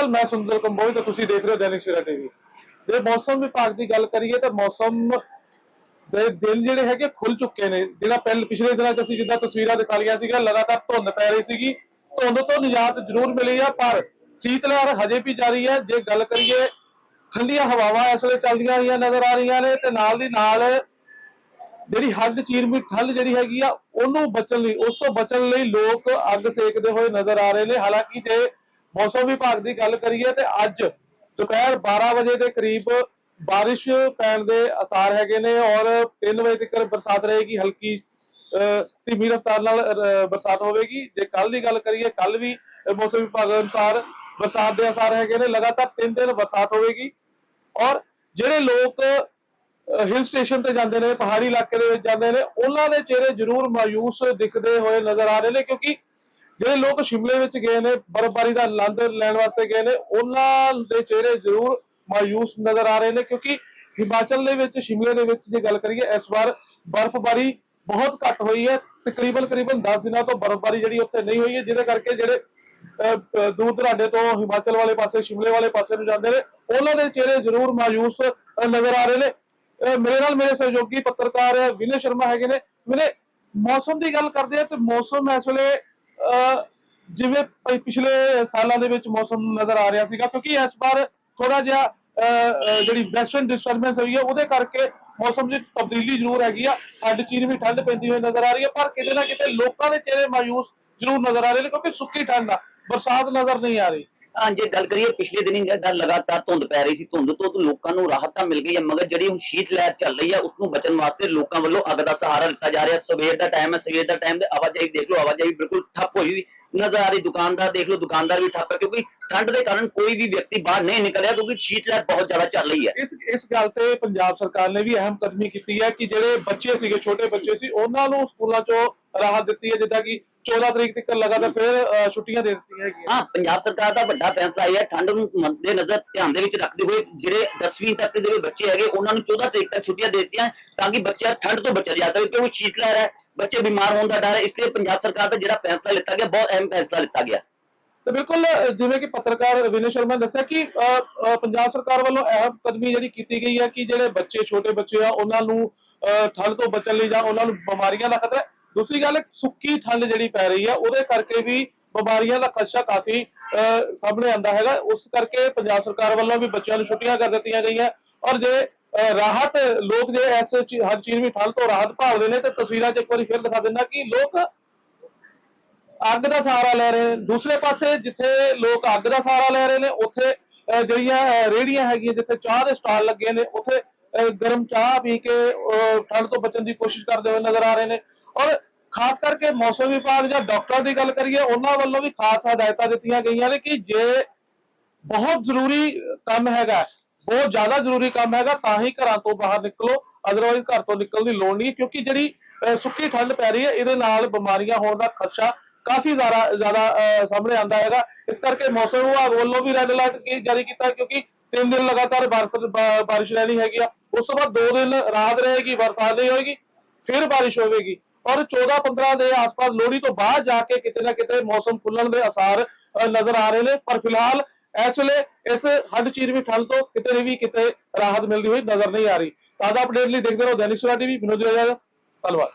ਅਕਾਲ ਮੈਂ ਸੁੰਦਰ ਕੰਬੋਜ ਤੇ ਤੁਸੀਂ ਦੇਖ ਰਹੇ ਹੋ ਦੈਨਿਕ ਸਵੇਰਾ ਟੀਵੀ। ਜੇ ਮੌਸਮ ਵਿਭਾਗ ਦੀ ਗੱਲ ਕਰੀਏ ਤਾਂ ਮੌਸਮ ਦੇ ਦਿਨ ਜਿਹੜੇ ਹੈਗੇ ਖੁੱਲ ਚੁੱਕੇ ਨੇ। ਜਿਹੜਾ ਪਹਿਲ ਪਿਛਲੇ ਦਿਨਾਂ 'ਚ ਅਸੀਂ ਜਿੱਦਾਂ ਤਸਵੀਰਾਂ ਦਿਖਾ ਲਈਆਂ ਸੀਗਾ ਲਗਾਤਾਰ ਧੁੰਦ ਪੈ ਰਹੀ ਸੀਗੀ। ਧੁੰਦ ਤੋਂ ਨਿਜਾਤ ਜ਼ਰੂਰ ਮਿਲੀ ਆ, ਪਰ ਸੀਤ ਲਹਿਰ ਹਜੇ ਵੀ ਜਾਰੀ ਹੈ। ਜੇ ਗੱਲ ਕਰੀਏ, ਠੰਡੀਆਂ ਹਵਾਵਾਂ ਇਸ ਵੇਲੇ ਚੱਲਦੀਆਂ ਹੋਈਆਂ ਨਜ਼ਰ ਆ ਰਹੀਆਂ ਨੇ ਤੇ ਨਾਲ ਦੀ ਨਾਲ ਜਿਹੜੀ ਹੱਦ ਚੀਰਮੀ ਠੰਡ ਜਿਹੜੀ ਹੈਗੀ ਆ, ਉਹਨੂੰ ਬਚਣ ਲਈ, ਉਸ ਤੋਂ ਬਚਣ ਲਈ ਲੋਕ ਅੱਗ ਸੇਕਦੇ ਹੋਏ ਨਜ਼ਰ ਆ ਰਹੇ ਨੇ। ਹਾਲਾਂਕਿ ਜੇ ਮੌਸਮ ਵਿਭਾਗ ਦੀ ਗੱਲ ਕਰੀਏ ਤੇ ਅੱਜ ਦੁਪਹਿਰ 12 ਵਜੇ ਦੇ ਕਰੀਬ ਬਾਰਿਸ਼ ਪੈਣ ਦੇ ਅਸਾਰ ਹੈਗੇ ਨੇ ਔਰ 3 ਵਜੇ ਤੱਕ ਬਰਸਾਤ ਰਹੇਗੀ, ਹਲਕੀ ਧੀਮੀ ਰਫ਼ਤਾਰ ਨਾਲ ਬਰਸਾਤ ਹੋਵੇਗੀ। ਜੇ ਕੱਲ ਦੀ ਗੱਲ ਕਰੀਏ ਕੱਲ ਵੀ ਮੌਸਮ ਵਿਭਾਗ ਅਨੁਸਾਰ ਬਰਸਾਤ ਦੇ ਅਸਾਰ ਹੈਗੇ ਨੇ, ਲਗਾਤਾਰ 3 ਦਿਨ ਬਰਸਾਤ ਹੋਵੇਗੀ। ਔਰ ਜਿਹੜੇ ਲੋਕ ਹਿਲ ਸਟੇਸ਼ਨ ਤੇ ਜਾਂਦੇ ਨੇ, ਪਹਾੜੀ ਇਲਾਕੇ ਦੇ ਵਿੱਚ ਜਾਂਦੇ ਨੇ, ਉਹਨਾਂ ਦੇ ਚਿਹਰੇ ਜ਼ਰੂਰ ਮਾਯੂਸ ਦਿਖਦੇ ਹੋਏ ਨਜ਼ਰ ਆ ਰਹੇ ਨੇ ਕਿਉਂਕਿ ਜਿਹੜੇ ਲੋਕ ਸ਼ਿਮਲੇ ਵਿੱਚ ਗਏ ਨੇ, ਬਰਫ਼ਬਾਰੀ ਦਾ ਆਨੰਦ ਲੈਣ ਵਾਸਤੇ ਗਏ ਨੇ, ਉਹਨਾਂ ਦੇ ਚਿਹਰੇ ਜ਼ਰੂਰ ਮਾਯੂਸ ਨਜ਼ਰ ਆ ਰਹੇ ਨੇ ਕਿਉਂਕਿ ਹਿਮਾਚਲ ਦੇ ਵਿੱਚ, ਸ਼ਿਮਲੇ ਦੇ ਵਿੱਚ ਜੇ ਗੱਲ ਕਰੀਏ, ਇਸ ਵਾਰ ਬਰਫ਼ਬਾਰੀ ਬਹੁਤ ਘੱਟ ਹੋਈ ਹੈ। ਤਕਰੀਬਨ ਤਕਰੀਬਨ 10 ਦਿਨਾਂ ਤੋਂ ਬਰਫ਼ਬਾਰੀ ਜਿਹੜੀ ਉੱਥੇ ਨਹੀਂ ਹੋਈ ਹੈ, ਜਿਹਦੇ ਕਰਕੇ ਜਿਹੜੇ ਦੂਰ ਦਰਾਡੇ ਤੋਂ ਹਿਮਾਚਲ ਵਾਲੇ ਪਾਸੇ, ਸ਼ਿਮਲੇ ਵਾਲੇ ਪਾਸੇ ਨੂੰ ਜਾਂਦੇ ਨੇ, ਉਹਨਾਂ ਦੇ ਚਿਹਰੇ ਜ਼ਰੂਰ ਮਾਯੂਸ ਨਜ਼ਰ ਆ ਰਹੇ ਨੇ। ਮੇਰੇ ਨਾਲ ਮੇਰੇ ਸਹਿਯੋਗੀ ਪੱਤਰਕਾਰ ਵਿਨੇ ਸ਼ਰਮਾ ਹੈਗੇ ਨੇ। ਵਿਨੇ ਮੌਸਮ ਦੀ ਗੱਲ ਕਰਦੇ ਆ ਤੇ ਮੌਸਮ ਇਸ ਵੇਲੇ ਜਿਵੇਂ ਪਿਛਲੇ ਸਾਲਾਂ ਦੇ ਵਿੱਚ ਮੌਸਮ ਨਜ਼ਰ ਆ ਰਿਹਾ ਸੀਗਾ ਕਿਉਂਕਿ ਇਸ ਵਾਰ ਥੋੜਾ ਜਿਹਾ ਅਹ, ਜਿਹੜੀ ਵੈਸਟਰਨ ਡਿਸਟਰਬੈਂਸ ਹੋਈ ਹੈ ਉਹਦੇ ਕਰਕੇ ਮੌਸਮ ਚ ਤਬਦੀਲੀ ਜ਼ਰੂਰ ਹੈਗੀ ਆ। ਠੰਡ ਚੀਰ ਵੀ ਠੰਡ ਪੈਂਦੀ ਹੋਈ ਨਜ਼ਰ ਆ ਰਹੀ ਹੈ ਪਰ ਕਿਤੇ ਨਾ ਕਿਤੇ ਲੋਕਾਂ ਦੇ ਚਿਹਰੇ ਮਾਯੂਸ ਜ਼ਰੂਰ ਨਜ਼ਰ ਆ ਰਹੇ ਨੇ ਕਿਉਂਕਿ ਸੁੱਕੀ ਠੰਡ ਆ ਬਰਸਾਤ ਨਜ਼ਰ ਨਹੀਂ ਆ ਰਹੀ। ਜੇ ਗੱਲ ਕਰੀਏ ਪਿਛਲੇ ਦਿਨੀ ਜਿਹੜਾ ਲਗਾਤਾਰ ਧੁੰਦ ਪੈ ਰਹੀ ਸੀ, ਧੁੰਦ ਤੋਂ ਲੋਕਾਂ ਨੂੰ ਰਾਹਤ ਤਾਂ ਮਿਲ ਗਈ ਹੈ, ਮਗਰ ਜਿਹੜੀ ਹੁਣ ਸ਼ੀਤ ਲਹਿਰ ਚੱਲ ਰਹੀ ਹੈ ਉਸ ਨੂੰ ਬਚਣ ਵਾਸਤੇ ਲੋਕਾਂ ਵੱਲੋਂ ਅੱਗ ਦਾ ਸਹਾਰਾ ਲਿੱਤਾ ਜਾ ਰਿਹਾ ਸਵੇਰ ਦਾ ਟਾਈਮ ਹੈ, ਸਵੇਰ ਦਾ ਟਾਈਮ ਤੇ ਆਵਾਜਾਈ ਦੇਖ ਲਓ, ਆਵਾਜਾਈ ਬਿਲਕੁਲ ਠੱਪ ਹੋਈ ਹੋਈ ਨਜ਼ਰ ਆ ਰਹੀ ਦੁਕਾਨਦਾਰ ਦੇਖ ਲਓ ਦੁਕਾਨਦਾਰ ਵੀ ਠੱਪ ਹੈ ਕਿਉਂਕਿ ਠੰਡ ਦੇ ਕਾਰਨ ਕੋਈ ਵੀ ਵਿਅਕਤੀ ਬਾਹਰ ਨਹੀਂ ਨਿਕਲਿਆ ਕਿਉਂਕਿ ਸ਼ੀਤ ਲਹਿਰ ਬਹੁਤ ਜ਼ਿਆਦਾ ਚੱਲ ਰਹੀ ਹੈ। ਇਸ ਇਸ ਗੱਲ ਤੇ ਪੰਜਾਬ ਸਰਕਾਰ ਨੇ ਵੀ ਅਹਿਮ ਕਦਮੀ ਕੀਤੀ ਹੈ ਕਿ ਜਿਹੜੇ ਬੱਚੇ ਸੀਗੇ ਛੋਟੇ ਬੱਚੇ ਸੀ ਉਹਨਾਂ ਨੂੰ ਸਕੂਲਾਂ ਚੋਂ ਰਾਹਤ ਦਿੱਤੀ ਹੈ ਜਿੱਦਾਂ ਕਿ 14 ਤਰੀਕ ਤੱਕ ਲਗਾਤਾਰ ਫਿਰ ਛੁੱਟੀਆਂ ਦੇ ਦਿੱਤੀਆਂ ਹੈਗੀਆਂ। ਹਾਂ ਪੰਜਾਬ ਸਰਕਾਰ ਦਾ ਵੱਡਾ ਫੈਸਲਾ ਇਹ ਹੈ ਠੰਡ ਨੂੰ ਮੱਦੇ ਨਜ਼ਰ ਧਿਆਨ ਦੇ ਵਿੱਚ ਰੱਖਦੇ ਹੋਏ ਜਿਹੜੇ 10ਵੀਂ ਤੱਕ ਦੇ ਜਿਹੜੇ ਬੱਚੇ ਹੈਗੇ ਉਹਨਾਂ ਨੂੰ 14 ਤਰੀਕ ਤੱਕ ਛੁੱਟੀਆਂ ਦੇ ਦਿੱਤੀਆਂ ਤਾਂ ਕਿ ਬੱਚੇ ਠੰਡ ਤੋਂ ਬਚਿਆ ਜਾ ਸਕੇ ਕਿਉਂਕਿ ਸ਼ੀਤ ਲਹਿਰ ਹੈ ਬੱਚੇ ਬਿਮਾਰ ਹੋਣ ਦਾ ਡਰ ਹੈ ਇਸ ਲਈ ਪੰਜਾਬ ਸਰਕਾਰ ਦਾ ਜਿਹੜਾ ਫੈਸਲਾ ਲਿੱਤਾ ਗਿਆ ਬਹੁਤ ਅਹਿਮ ਫੈਸਲਾ ਲਿੱਤਾ ਗਿਆ। ਤੇ ਬਿਲਕੁਲ ਜਿਵੇਂ ਕਿ ਪੱਤਰਕਾਰ ਵਿਨੇ ਸ਼ਰਮਾ ਨੇ ਦੱਸਿਆ ਕਿ ਪੰਜਾਬ ਸਰਕਾਰ ਵੱਲੋਂ ਅਹਿਮ ਕਦਮੀ ਜਿਹੜੀ ਕੀਤੀ ਗਈ ਹੈ ਕਿ ਜਿਹੜੇ ਬੱਚੇ ਛੋਟੇ ਬੱਚੇ ਆ ਉਹਨਾਂ ਨੂੰ ਠੰਡ ਤੋਂ ਬਚਣ ਲਈ ਜਾਂ ਉਹਨਾਂ ਨੂੰ ਬਿਮਾਰੀਆਂ ਦਾ ਖਤਰਾ ਦੂਸਰੀ ਗੱਲ ਸੁੱਕੀ ਠੰਡ ਜਿਹੜੀ ਪੈ ਰਹੀ ਹੈ ਉਹਦੇ ਕਰਕੇ ਵੀ ਬਿਮਾਰੀਆਂ ਦਾ ਖਦਸ਼ਾ ਕਾਫੀ ਅਹ, ਸਾਹਮਣੇ ਆਂਦਾ ਹੈਗਾ। ਉਸ ਕਰਕੇ ਪੰਜਾਬ ਸਰਕਾਰ ਵੱਲੋਂ ਵੀ ਬੱਚਿਆਂ ਨੂੰ ਛੁੱਟੀਆਂ ਕਰ ਦਿੱਤੀਆਂ ਗਈਆਂ। ਔਰ ਜੇ ਰਾਹਤ ਲੋਕ ਜੇ ਇਸ ਹਰ ਚੀਜ਼ ਵੀ ਠੰਡ ਤੋਂ ਰਾਹਤ ਭਾਲਦੇ ਨੇ ਤੇ ਤਸਵੀਰਾਂ 'ਚ ਇੱਕ ਵਾਰੀ ਫਿਰ ਦਿਖਾ ਦਿੰਦਾ ਕਿ ਲੋਕ ਅੱਗ ਦਾ ਸਹਾਰਾ ਲੈ ਰਹੇ ਨੇ। ਦੂਸਰੇ ਪਾਸੇ ਜਿੱਥੇ ਲੋਕ ਅੱਗ ਦਾ ਸਹਾਰਾ ਲੈ ਰਹੇ ਨੇ ਉੱਥੇ ਜਿਹੜੀਆਂ ਅਹ, ਹੈਗੀਆਂ ਜਿੱਥੇ ਚਾਹ ਦੇ ਸਟਾਲ ਲੱਗੇ ਨੇ ਉੱਥੇ ਗਰਮ ਚਾਹ ਪੀ ਕੇ ਅਹ, ਠੰਡ ਤੋਂ ਬਚਣ ਦੀ ਕੋਸ਼ਿਸ਼ ਕਰਦੇ ਹੋਏ ਨਜ਼ਰ ਆ ਰਹੇ ਨੇ। ਔਰ ਖਾਸ ਕਰਕੇ ਮੌਸਮ ਵਿਭਾਗ ਜਾਂ ਡਾਕਟਰਾਂ ਦੀ ਗੱਲ ਕਰੀਏ ਉਹਨਾਂ ਵੱਲੋਂ ਵੀ ਖਾਸ ਹਦਾਇਤਾਂ ਦਿੱਤੀਆਂ ਗਈਆਂ ਨੇ ਕਿ ਜੇ ਬਹੁਤ ਜ਼ਰੂਰੀ ਕੰਮ ਹੈਗਾ ਬਹੁਤ ਜ਼ਿਆਦਾ ਜ਼ਰੂਰੀ ਕੰਮ ਹੈਗਾ, ਤਾਂ ਹੀ ਘਰਾਂ ਤੋਂ ਬਾਹਰ ਨਿਕਲੋ ਅਦਰਵਾਈਜ਼ ਘਰ ਤੋਂ ਨਿਕਲਣ ਦੀ ਲੋੜ ਨਹੀਂ ਕਿਉਂਕਿ ਜਿਹੜੀ ਸੁੱਕੀ ਠੰਡ ਪੈ ਰਹੀ ਹੈ, ਇਹਦੇ ਨਾਲ ਬਿਮਾਰੀਆਂ ਹੋਣ ਦਾ ਖਦਸ਼ਾ ਕਾਫੀ ਜ਼ਿਆਦਾ ਜ਼ਿਆਦਾ ਸਾਹਮਣੇ ਆਂਦਾ ਹੈਗਾ। ਇਸ ਕਰਕੇ ਮੌਸਮ ਵਿਭਾਗ ਵੱਲੋਂ ਵੀ ਰੈੱਡ ਅਲਰਟ ਜਾਰੀ ਕੀਤਾ ਕਿਉਂਕਿ ਤਿੰਨ ਦਿਨ ਲਗਾਤਾਰ ਬਾਰਿਸ਼ ਬਾਰਿਸ਼ ਰਹਿਣੀ ਹੈਗੀ ਆ। ਉਸ ਤੋਂ ਬਾਅਦ ਦੋ ਦਿਨ ਰਾਤ ਰਹੇਗੀ, ਬਰਸਾਤ ਨਹੀਂ ਹੋਏਗੀ, ਫਿਰ ਬਾਰਿਸ਼ ਹੋਵੇਗੀ। ਔਰ 14 15 ਦੇ ਆਸ-ਪਾਸ ਲੋਹੜੀ ਤੋਂ ਬਾਅਦ ਜਾ ਕੇ ਕਿਤੇ ਨਾ ਕਿਤੇ ਮੌਸਮ ਖੁੱਲਣ ਦੇ ਅਸਾਰ ਨਜ਼ਰ ਆ ਰਹੇ ਨੇ। ਪਰ ਫਿਲਹਾਲ ਇਸ ਵੇਲੇ ਇਸ ਹੱਡ ਚੀਰਵੀਂ ਠੰਡ ਤੋਂ ਕਿਤੇ ਵੀ ਕਿਤੇ ਰਾਹਤ ਮਿਲਦੀ ਹੋਈ ਨਜ਼ਰ ਨਹੀਂ ਆ ਰਹੀ। ਤਾਜ਼ਾ ਅਪਡੇਟ ਲਈ ਦੇਖਦੇ ਰਹੋ ਦੈਨਿਕ ਸਵੇਰਾ ਟੀਵੀ, ਵਿਨੋਦ ਜੀ ਧੰਨਵਾਦ।